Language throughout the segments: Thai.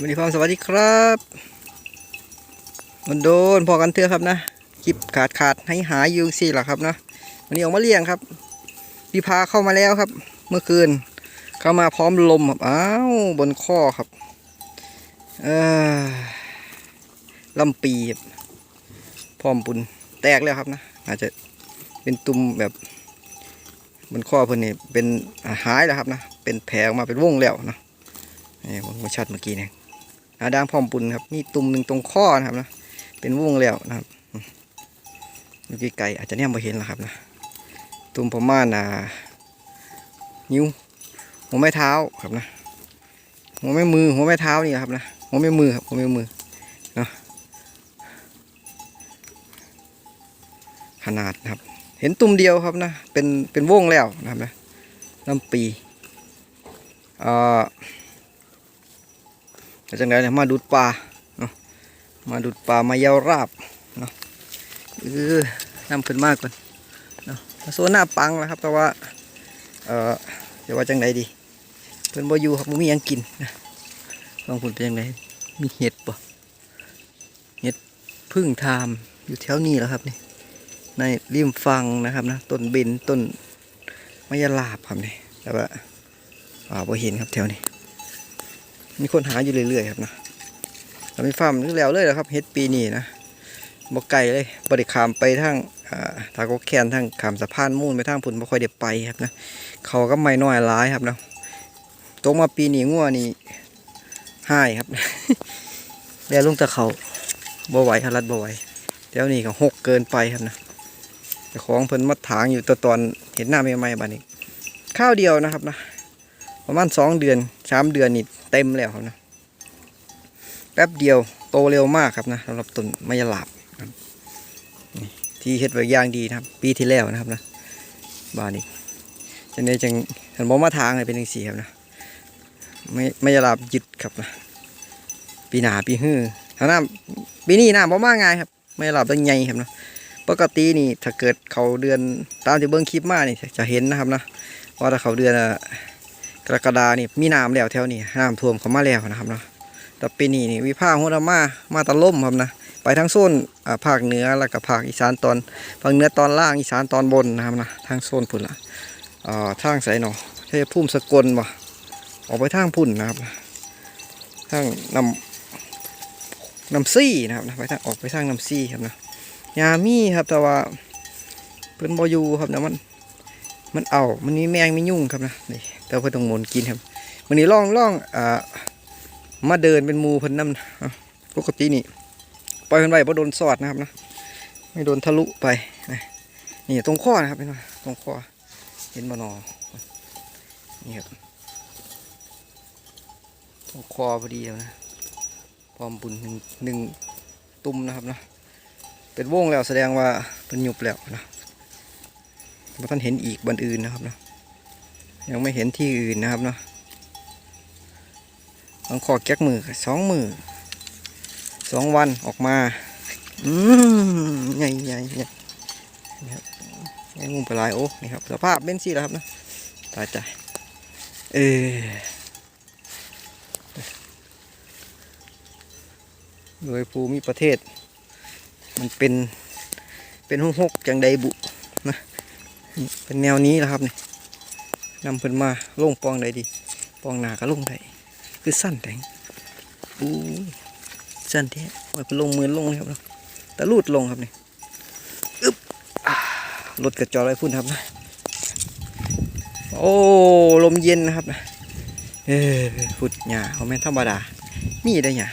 วัสดีครับสวัสดีครับมันโดนพอกันเถอะครับนะคลิปขาดขาดให้หายอยู่สี่หรอครับนะวันนี้ออกมาเลี้ยงครับพี่พาเข้ามาแล้วครับ เมื่อคืน เข้ามาพร้อมลมครับอ้าวบนข้อครับเออลำปีครับพร้อมปุนแตกแล้วครับนะอาจจะเป็นตุ่มแบบบนข้อเพิ่นนี่เป็นหายแล้วครับนะเป็นแผลออกมาเป็นวงแล้วนะนี่ผมชัดเมื่อกี้เนี่ย อาด่างพร้อมปุ่นครับนี่ตุ่มหนึ่งตรงข้อนะครับนะเป็นวงแล้วนะครับอืมอยู่ไกลๆอาจจะเนี่ยมาเห็นแล้วครับนะตุ่มประมาณอ่านิ้วหัวแม่เท้าครับนะหัวแม่มือหัวแม่เท้านี่ครับนะหัวแม่มือครับหัวแม่มือเนาะขนาดนะครับ เห็นตุ่มเดียวครับนะเป็นเป็นวงแล้วนะครับนะลำปีอ่า จังไดเนี่ยมาดูดปลาเนาะมาดูดปลามายาวราบเนาะเออนำขึ้นมากก่อนเนาะโซนหน้าปังแล้วครับแต่ว่าเออจะว่าจังไดดีเพิ่นบ่อยู่ครับบ่มีหยังกินนะลองผลเป็นจังไดมีเห็ดบ่เห็ดพึ่งทามอยู่แถวนี้แล้วครับนี่ในริมฟังนะครับนะต้นเบนต้นมะยาลาบครับนี่แต่ว่าอ่าบ่เห็นครับแถวนี้ มีคนหาอยู่เรื่อยๆครับนะเรามีฟาร์มนึกแล้วเลยนะครับเฮ็ดปีนี้นะบ่ไกลเลยบ่ได้ขามไปทางอ่าทากแคนทางขามสะพานมูนไปทางพุ่นบ่ค่อยได้ไปครับนะเขาก็ไม่น้อยหลายครับนะตกมาปีนี้งัวนี่หายครับแล้วลงตะเขาบ่ไหวครับรัดบ่ไหวเดี๋ยวนี้ก็หกเกินไปครับนะของเพิ่นมาถางอยู่ตอนตอนเห็นหน้าใหม่ๆบัดนี้ข้าวเดียวนะครับนะ ประมาณสองเดือนสามเดือนนี่เต็มแล้วครับนะแป๊บเดียวโตเร็วมากครับนะสำหรับต้นมะยาลาบที่เฮ็ดไว้อย่างดีนะครับ ปีที่แล้วนะครับนะบานนี้จังได้จังฉันบอกมาทางเลยเป็นจังสี่ครับนะไม่มยลาบยึดครับนะปีหนาปีฮื้อถ้าน้ำปีนี้น้ำบ่มาง่ายครับไมะยาลาบต้องใหญ่ครับนะปกตินี่ถ้าเกิดเขาเดือนตามที่เบิ้งคลิปมานี่จะเห็นนะครับนะว่าถ้าเขาเดือนอะ กรกฎานี่มีน้ำแล้วแถวนี้น้ำท่วมเขามาแล้วนะครับเนาะแต่ปีนี้นี่วิภาคหัวมามาตะล่มครับนะไปทั้งโซนอ่าภาคเหนือแล้วก็ภาคอีสานตอนภาคเหนือตอนล่างอีสานตอนบนนะครับนะทางโซนพุ่นละอ่าทางไสเนาะใช่พุ่มสกลบ่ออกไปทางพุ่นนะครับทางนำนำซี่นะครับนะไปทางออกไปทางนำซี่ครับนะยามีครับแต่ว่าเพิ่นบอยู่ครับนะมันมันเอามันมีแมงมียุ่งครับนะนี่ แต่เพิ่นต้องมนกินครับวันนี้ล่องล่องอ่ามาเดินเป็นมูเพิ่นนำปกตินี่ปล่อยเพิ่นไว้บ่โดนสอดนะครับนะไม่โดนทะลุไปนี่ตรงข้อนะครับเห็นตรงข้อเห็นบ่นอนี่ครับตรงคอพอดีนะพร้อมบุญหนึ่งหนึ่งตุ่มนะครับนะเป็นวงแล้วแสดงว่าเป็นหยุบแล้วนะท่านเห็นอีกบนอื่นนะครับนะ ยังไม่เห็นที่อื่นนะครับเนาะต้องขอแก๊กมือสองมือสองวันออกมา อืมใหญ่ใหญ่ใหญ่นี่ครับไอ้มุมปลายโอ้นี่ครับสภาพเป็นสิแล้วครับนะตายใจเออโดยภูมิประเทศ มันเป็นเป็นหุกหกจังใดบุนี่เป็นแนวนี้แหละครับเนี่ย นำเพิ่นมาลงปองใดดีปองหนาก็ลงได้คือสั้นแต่งอู้สั้นแท้ไว้เพิ่นลงมือลงเลยครับเนาะแต่ลูดลงครับนี่อึ๊บรถกระจอไว้พุ่นครับนะโอ้ลมเย็นนะครับนะเออฟุดหญ้าเขาแม่ธรรมดามีได้หญ้า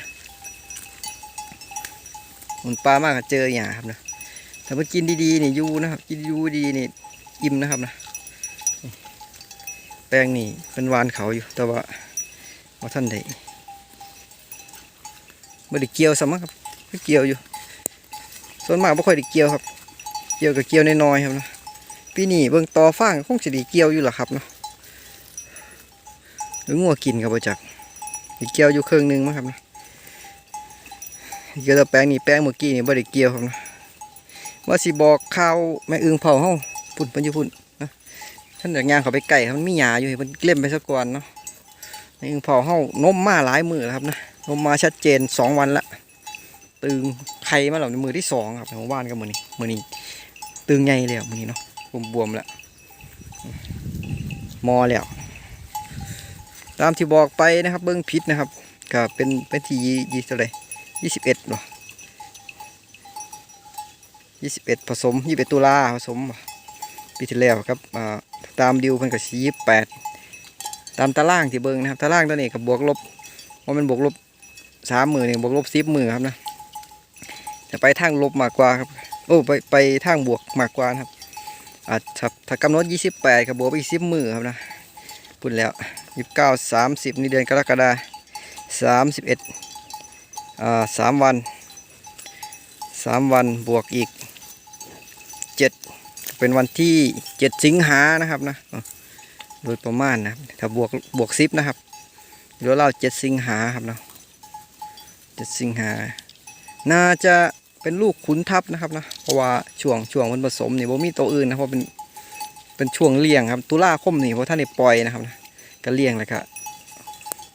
มันปลามากเจอหญ้าครับนะถ้าเพิ่นกินดีๆนี่ยูนะครับกินยูดีๆนี่อิ่มนะครับนะ แป้งนี่เป็นวานเขาอยู่ แต่ว่าว่าท่านได้ไม่ได้เกี่ยวสมั้งครับไม่เกี่ยวอยู่ ส่วนมากไม่ค่อยได้เกี่ยวครับ เกี่ยวกับเกี่ยวน้อยๆครับนะปีนี้เบิ่งตอฟางคงจะไดีเกี่ยวอยู่หรอครับเนาะหรืองัวกินครับบ่จักได้เกี่ยวอยู่ครึ่งหนึงมั้งครับนะเกี่ยวแต่แป้งนี่แป้งเมื่อกี้นี่ไม่ได้เกี่ยวครับนะว่าสิบอกข่าวแม่อึงเผาเฮาพุ่นเพิ่นยุ่นนะ ท่านอยากย่างเขาไปไก่มันมีหญ้าอยู่ให้เพิ่นเล่มไปสักก่อนเนาะนอึ่งเผาเฮานมมาหลายมือแล้วครับนะนมมาชัดเจนสองวันละตึงไข่มาแล้วในมือที่สองครับของบ้านก็มือนี้มือนี้ตึงใหญ่เลยมือนี้เนาะบวมๆแล้วมอแล้วตามที่บอกไปนะครับ เบิ้องพิษนะครับก็เป็นเป็นที่ยี่ยี่เท่าไรยี่สิบเอ็ดหรอยี่สิบเอ็ดผสมยี่สิบเอ็ดตุลาผสมปีที่แล้วครับอ่า ตามดิวเพิ่นก็สี่ยี่แปดตามตารางที่เบิ้งนะครับตารางตัวนี้กับบวกลบว่ามันบวกลบสามมือนี่บวกลบสิบมือครับนะจะไปทางลบมากกว่าครับโอ้ไปไปทางบวกมากกว่านะครับอาจจะถ้ากำหนดยี่สิบแปดกับบวกไปอีกสิบมือครับนะพูดแล้วยี่สิบเก้าสามสิบนี่เดือนกรกฎาสามสิบเอ็ดอ่าสามวันสามวันบวกอีกเจ็ด เป็นวันที่เจ็ดสิงหานะครับนะโดยประมาณนะถ้าบวกบวกสิบนะครับเหลือเราเจ็ดสิงหาครับเนาะเจ็ดสิงหา น่าจะเป็นลูกขุนทัพนะครับนะเพราะว่าช่วงช่วงมันผสมเนี่ยบ่มีตัวอื่นนะเพราะเป็นเป็นช่วงเลี้ยงครับ ตุลาคมนี่เพราะท่านได้ปล่อยนะครับนะก็เลี้ยงแหละครับ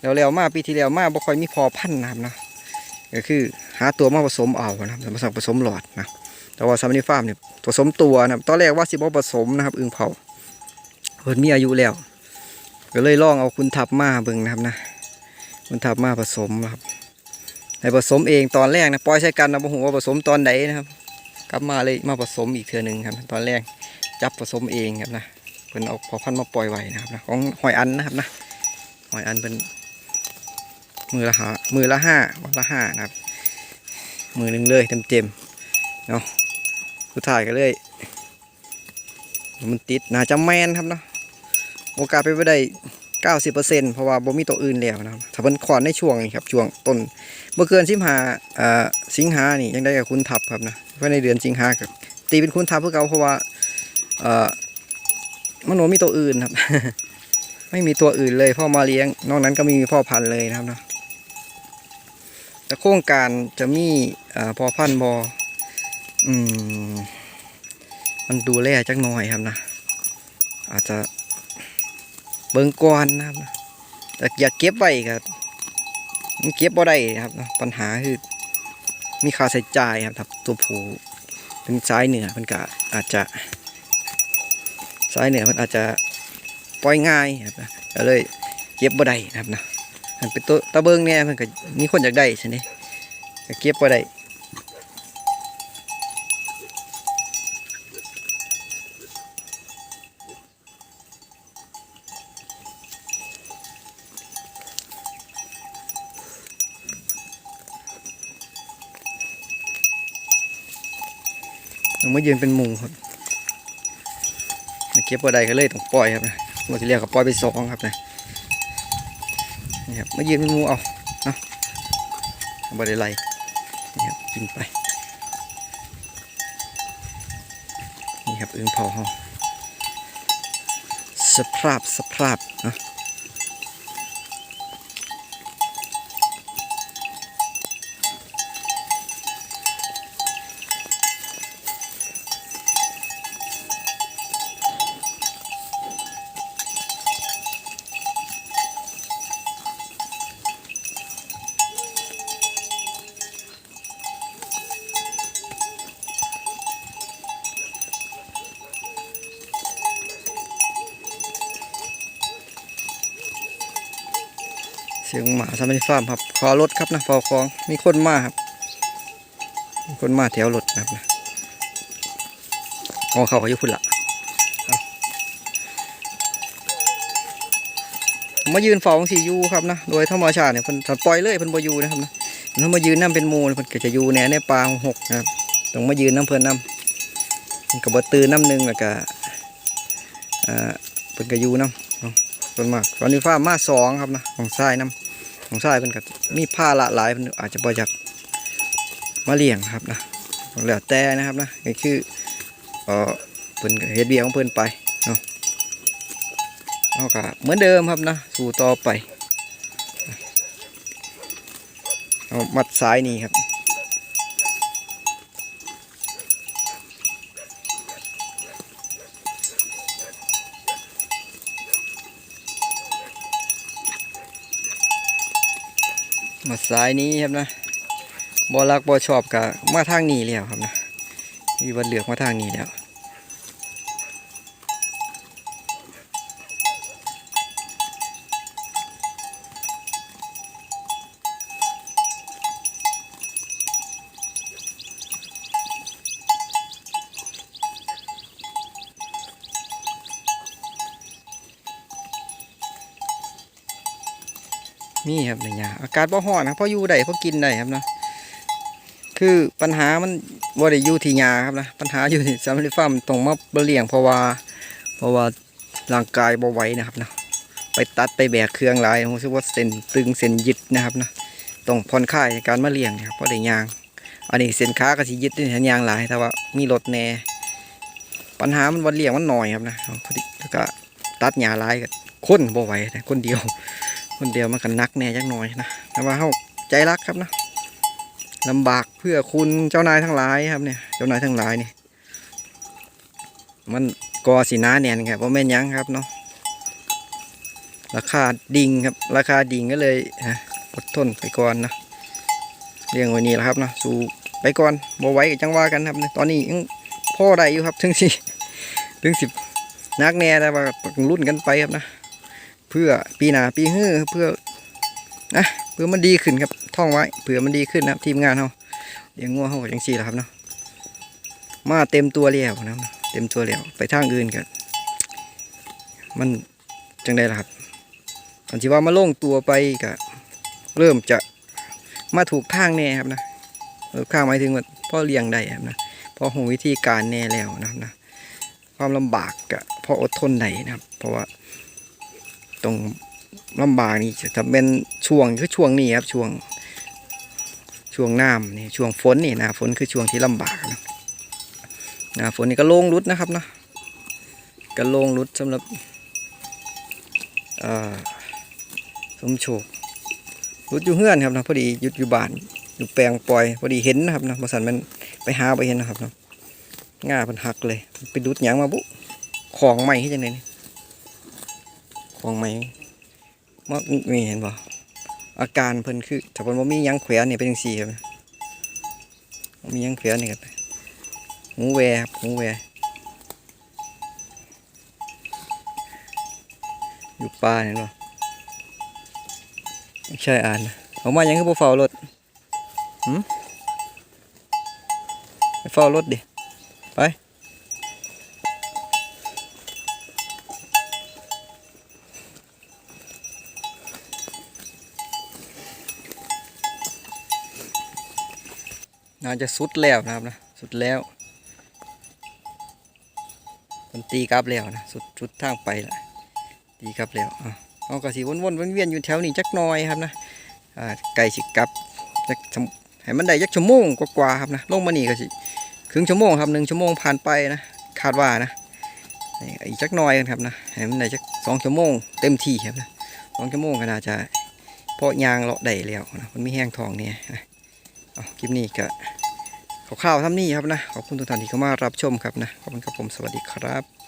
แล้วแล้วมาปีที่แล้วมาบ่ค่อยมีพอพันธุ์นะครับนะก็คือหาตัวมาผสมเอานะครับมาสั่งผสมหลอดนะ แต่ว่าซามินิฟาร์มเนี่ยผสมตัวนะครับตอนแรกว่าสิบผสมนะครับอึ่งเผาเพิ่นมีอายุแล้วก็เลยลองเอาคุณทับมาเบิ่งนะครับนะคุณทับมาผสมนะครับให้ผสมเองตอนแรกนะปล่อยใช้กันนะบ่ฮู้ว่าผสมตอนไหนนะครับ กลับมาเลยมาผสมอีกเทื่อหนึงครับ ตอนแรกจับผสมเองครับนะเพิ่นเอาพอพันมาปล่อยไว้นะครับนะของหอยอันนะครับนะหอยอันเป็นมือละหามือละห้าวันละห้านะครับ มือหนึ่งเลยเต็มเต็มเนาะ ผู้ถ่ายก็เลยมันติดน่าจะแมนครับเนาะโอกาสไปนไปได้เก้าสิบเปอร์เซ็นต์เพราะว่าบ่มีตัวอื่นแล้วนะครับถ้าเป็นขอนในช่วงนี้ครับช่วงต้นเมื่อเกินสิงหาสิงหานี่ยังได้กับคุณทับครับนะเพราะในเดือนสิงหากับตีเป็นคุณทับเพื่อเก่าเพราะว่าเอ่อมันโนมีตัวอื่นครับ ไม่มีตัวอื่นเลยพ่อมาเลี้ยง นอกนั้นก็ไมมีพ่อพันธุ์เลยนะครับเนาะแต่โครงการจะมีพ่อพันธุ์บอ อืม มันดูแลจักหน่อยครับนะ อาจจะเบิ่งก่อนนะครับนะแต่อยากเก็บไว้ครับมันเก็บบ่ได้ครับนะปัญหาคือ มีค่าใช้จ่ายครับถ้าตัวผูเป็นสายเหนือมันก็อาจจะสายเหนือมันอาจจะปล่อยง่ายครับนะก็เลยเก็บบ่ได้นะครับนะมันเป็นตัวตะเบิงเนี่ยมันก็มีคนอยากได้ใช่ไหมก็เก็บบ่ได้ มายืนเป็นหมู่ครับเก็บบ่ได้ก็เลยต้องปล่อยครับนะเมื่อที่แล้วก็ปล่อยไปสองครับนะนี่ครับมายืนเป็นหมูเอาเนาะบ่ได้ไลนี่ครับกินไปนี่ครับอึ่งเผาเฮาสภาพสภาพเนาะ เสียงหมาสามัญฟาร์มครับขอรถครับนะฟอคองมีคนมาครับมีคนมาแถวรถนะครับนะอ๋อเขาเขาอยู่พุ่นละมายืนเฝ้าของสียูครับนะโดยธรรมชาติเนี่ยเพิ่นถ้าปล่อยเลยเพิ่นบ่อยู่นะครับนะถ้ามายืนน้ำเป็นมูเพิ่นก็จะอยู่แหน่ในป่าหกนะครับต้องมายืนน้ำเพิ่นน้ำมันก็บ่ตื่นน้ำหนึ่งแล้วก็อ่าเพิ่นก็อยู่น้ำ ส่วนมากตอนนี้ฟ้ามาสองครับนะของทรายน้ำของทรายเป็นกับมีผ้าละหลายอาจจะประหยัดมาเลี้ยงครับนะแล้วแต่นะครับนะก็คือเออเพิ่นเฮ็ดเบียของเพิ่นไปเนาะเอาก็เหมือนเดิมครับนะสู่ต่อไปเอามัดสายนี่ครับ มาสายนี้ครับนะบอรักบอชอบกับมาทางนี้แล้วครับนะมีวันเหลือกมาทางนี้แล้ว นี่ครับในยาอากาศบ่ฮ้อนนะเพราะอยู่ได้เพราะกินได้ครับนะคือปัญหามันบ่ได้อยู่ที่ยาครับนะปัญหาอยู่ที่สำลิฟาร์มต้องมาเลี้ยงเพราะว่า เพราะว่าร่างกายบ่ไหวนะครับนะไปตัดไปแบกเครื่องหลายรู้สึกว่าเส้นตึงเส้นยึดนะครับนะต้องผ่อนคลายในการมาเลี้ยงนะครับเพราะได้ยางอันนี้เส้นขาก็สิยึดด้วยแขนยางหลายแต่ว่ามีรถแหน่ปัญหามันวันเลี้ยงมันหน่อยครับนะพอดีแล้วก็ตัดหญ้าลายก็คนบ่ไหวนะคนเดียว คนเดียวมันกันนักแน่จักหน่อยนะแต่ว่าเขาใจรักครับนะลำบากเพื่อคุณเจ้านายทั้งหลายครับเนี่ย เจ้านายทั้งหลายนี่มันกอสีน้าแน่นครับเพราะแม่นยังครับเนาะราคาดิ่งครับ ราคาดิ่งก็เลยฮะอดทนไปก่อนนะเลี้ยงว้นี่แหละครับเนาะสู้ไปก่อนบ่ไหวกับจังว่ากันครับเนี่ยตอนนี้ยังพ่อได้อยู่ครับถึงสิถึงสิบนักแน่แต่ว่ารุ่นกันไปครับนะ เพื่อปีหนาปีฮื้อเพื่อนะเพื่อมันดีขึ้นครับท่องไว้เผื่อมันดีขึ้นนะครับทีมงานเขาเลี้ยงงัวเขาก็อย่างสี่แหละครับเนาะมาเต็มตัวแล้วนะเต็มตัวแล้วไปทางอื่นกันมันจังได้ละครับตอนที่ว่ามาล่งตัวไปก็เริ่มจะมาถูกทางแน่ครับนะข้างหมายถึงว่าพ่อเลี้ยงได้ครับนะพอหูวิธีการแน่แล้วนะครับนะความลำบากก็พออดทนได้นะครับ เพราะว่า ตรงลำบากนี่จะเป็นช่วงคือช่วงนี้ครับช่วงช่วงน้ำนี่ช่วงฝนนี่นะฝนคือช่วงที่ลำบากนะนาฝนนี่ก็โล่งรุดนะครับเนาะก็โล่งรุดสำหรับสมโชครุดอยู่เฮือนครับนะพอดีหยุดอยู่บ้านอยู่แปลงปล่อย พอดีเห็นนะครับนะบริษัทมันไปหาไปเห็นนะครับเนาะง่าเพันหักเลย ไปดูดหยางมาบุของใหม่ให้จังไดนี่ ของไหมมักมีเห็นบ่อาการเพิ่นคือถ้าเพิ่นบ่มียังแขวนนี่เป็นจังซี่ครับมียังแขวนนี่ครับหูแวครับหูแวอยู่ป่าเห็นบ่ไม่ใช่อ่านนะเอามายังคือบ่เฝ้ารถหืมไปเฝ้ารถดิไป น่าจะสุดแล้วนะครับนะสุดแล้วมันตีกลับแล้วนะสุดสุดทางไปละตีกลับแล้วอะเอากระสีวนๆเวียนๆอยู่แถวนี้จักหน่อยครับนะอ่าไก่สิกลับจักให้มันได้จักชั่วโมงกว่าๆครับนะลงมานี่ก็สิครึ่งชั่วโมงครับหนึ่งชั่วโมงผ่านไปนะคาดว่านะนี่อีกจักหน่อยกันครับนะให้มันได้จักสองชั่วโมงเต็มที่ครับนะสองชั่วโมงก็น่าจะเพาะยางเลาะได้แล้วนะมันไม่แห้งทองเนี่ยนะเอาคลิปนี้ก็ ข่าวๆทำนี่ครับนะ ขอบคุณทุกท่านที่เข้ามารับชมครับนะ ขอบคุณครับผม สวัสดีครับ